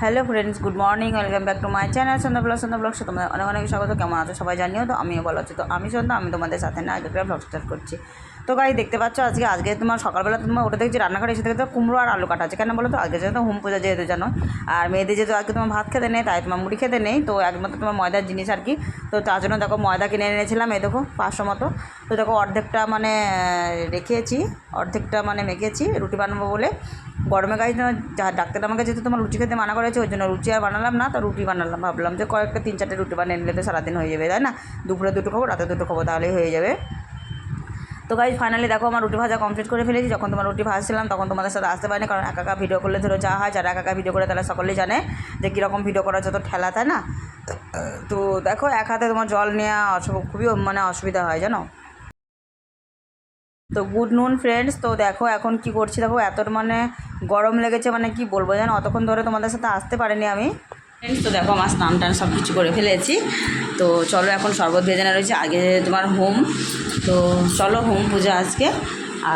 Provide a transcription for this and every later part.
Hello friends, good morning, welcome back to my channel Sandhya blog Sandhya blog তোমাদের অনেক অনেক স্বাগত। কেমন আছো সবাই জানিও? তো আমিও ভালো আছি। তো আমি সন্ধ্যা, আমি তোমাদের সাথে না, আগে ব্লগ স্টার্ট করছি। তো গাই দেখতে পাচ্ছ আজকে আজকে তোমার সকালবেলা তোমার ওটা দেখছি রান্নাঘরে এসে থেকে তো কুমড়ো আর আলু কাটা আছে। কেন বলো তো? আজকে যেহেতু হোম পূজা, যেহেতু জানো। আর মেয়েদের যেহেতু আজকে তোমার ভাত খেতে নেই, তাই তোমার মুড়ি খেতে নেই। তো একমাত্র তোমার ময়দার জিনিস আর কি। তো তার জন্য দেখো ময়দা কিনে এনেছিলাম, এই দেখো পাঁচশো মতো। তো দেখো অর্ধেকটা মানে রেখেছি, অর্ধেকটা মানে মেখেছি, রুটি বানাবো বলে। গরমে গাছ যা ডাক্তার আমাকে যেহেতু তোমার লুচি খেতে মানা করেছে, ওই জন্য লুচি আর বানালাম না, তো রুটি বানালাম। ভাবলাম যে কয়েকটা, তিন চারটে রুটি বানিয়ে নিলে তো সারাদিন হয়ে যাবে, তাই না? দুপুরে দুটো খাব, রাতে দুটো খাব, তাহলেই হয়ে যাবে। তো গাইজ ফাইনালি দেখো আমার রুটি ভাজা কমপ্লিট করে ফেলেছি। যখন তোমার রুটি ভাজছিলাম, তখন তোমাদের সাথে আসতে পারিনি, কারণ একা ভিডিও করলে ধরো যা হয়, যারা একা ভিডিও করে তারা সকলেই জানে যে কীরকম ভিডিও করার যত ঠেলা, তাই না? তো দেখো, এক হাতে তোমার জল নেওয়া খুবই মানে অসুবিধা হয়, জানো? তো গুড নুন ফ্রেন্ডস, তো দেখো এখন কি করছি, দেখো এত মানে গরম লেগেছে মানে কি বলব জানো, অতক্ষণ ধরে তোমাদের সাথে আসতে পারিনি আমি। ফ্রেন্ডস তো দেখো আমার স্নান টান সব কিছু করে ফেলেছি। তো চলো এখন শরবত ভেজানো রয়েছে, আগে তোমার হোম। তো চলো হোম পূজা আজকে।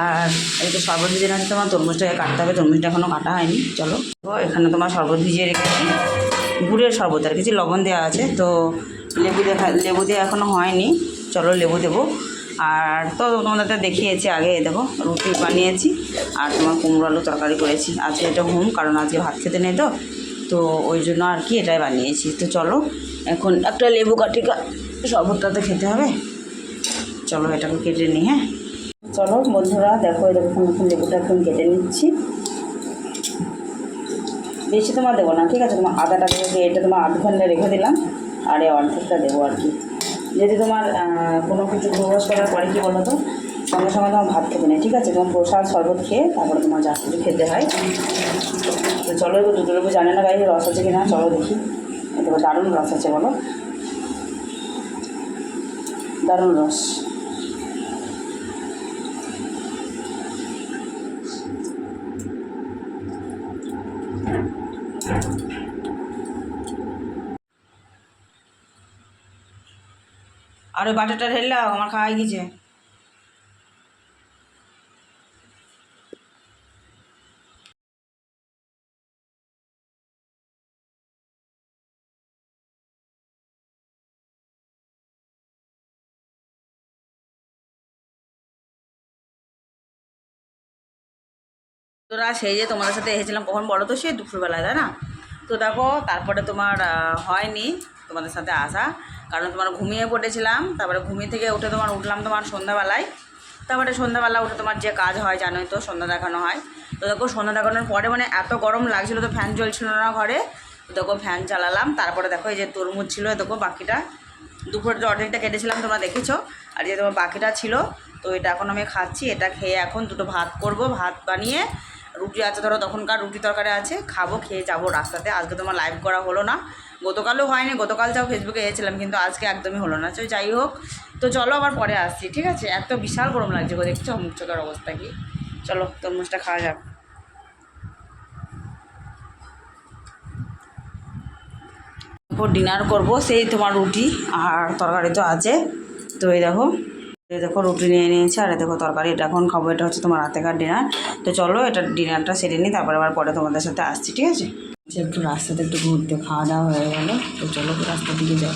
আর এই তো শরবত ভিজে আছে তোমার তরমুজটাকে কাটতে হবে, তরমুজটা এখনও কাটা হয়নি। চলো। এখানে তোমার শরবত ভিজিয়ে রেখেছি। গুড়ের শরবত, আর কিছু লবণ দেওয়া আছে। তো লেবু দেখা, লেবু দেওয়া এখনও হয়নি। চলো লেবু দেবো। আর তো তোমাদের দেখিয়েছি আগে দেখো, রুটি বানিয়েছি আর তোমার কুমড়ো আলু তরকারি করেছি। আজকে এটা হোম কারণ আজকে ভাত খেতে নেই তো। তো ওই জন্য আর কি এটাই বানিয়েছি। তো চলো, এখন একটা লেবু কাটি শরবতটা তো খেতে হবে। চলো এটাকে কেটে নিই হ্যাঁ? চলো বন্ধুরা, দেখো এখন লেবুটা এখন কেটে নিচ্ছি। বেশি তোমার দেবো না, ঠিক আছে? তোমার আদাটা দিয়ে এটা তোমার আধ ঘণ্টা রেখে দিলাম, আর এই অর্ধেকটা দেবো আর কি। যদি তোমার কোনো কিছু উপবাস করার পরে কী বলো তো সঙ্গে সঙ্গে তোমার ভাত খেতে নেই, ঠিক আছে? তোমার প্রসাদ শরবত খেয়ে তারপরে তোমার যা কিছু খেতে হয়। তো চলো এবার দুটো উপর জানে না গাড়ি রস আছে কি না চলো দেখি। এটা দারুণ রস আছে বলো। দারুণ রস। আর ওই বাটাটা ঢেললাম আমার খাওয়াই গেছে। তোরা সেই যে তোমাদের সাথে এসেছিলাম কখন বলো তো, সেই দুপুরবেলায়, তাই না? তো দেখো, তারপরে তোমার হয়নি। তোমাদের সাথে আসা। কারণ তোমার ঘুমিয়ে পড়েছিলাম, তারপরে ঘুমিয়ে থেকে উঠে তোমার উঠলাম তোমার সন্ধ্যাবেলায়। তারপরে সন্ধ্যাবেলা উঠে তোমার যে কাজ হয়, জানোই তো সন্ধ্যা দেখানো হয়। তো দেখো সন্ধ্যা দেখানোর পরে মানে এত গরম লাগছিল তো ফ্যান চলছিল না ঘরে। তো দেখো ফ্যান চালালাম, তারপরে দেখো এই যে তরমুজ ছিল, দেখো বাকিটা। দুপুরের যে অর্ধেকটা কেটেছিলাম, তোমরা দেখেছ। আর যে তোমার বাকিটা ছিল, তো এটা এখন আমি খাচ্ছি, এটা খেয়ে এখন দুটো ভাত করব, ভাত বানিয়ে রুটি আছে, ধরো তখনকার রুটি তরকারি আছে, খাব, খেয়ে যাব রাস্তাতে। আজকে তোমার লাইভ করা হলো না। গতকালও হয়নি, গতকাল যাও ফেসবুকে এসেছিলাম কিন্তু আজকে একদমই হলো না। তো যাই হোক, তো চলো আবার পরে আসছি, ঠিক আছে? এত বিশাল গরম লাগছে গো, দেখছ মুখ চোখের অবস্থা কি? চলো, তরমুজটা খাওয়া যাক। ডিনার করব, সেই তোমার রুটি আর তরকারি তো আছে। তো এই দেখো দেখো রুটি নিয়ে নিয়েছি, আর দেখো তরকারি, এটা এখন খাব, এটা হচ্ছে তোমার রাতেকার ডিনার তো চলো, এটা ডিনারটা সেরে নিই, তারপরে আবার পরে তোমাদের সাথে আসছি, ঠিক আছে? সে একটু রাস্তাতে একটু ঘুরতে, খাওয়া দাওয়া হয়ে গেলো, তো চলো রাস্তার দিকে যাও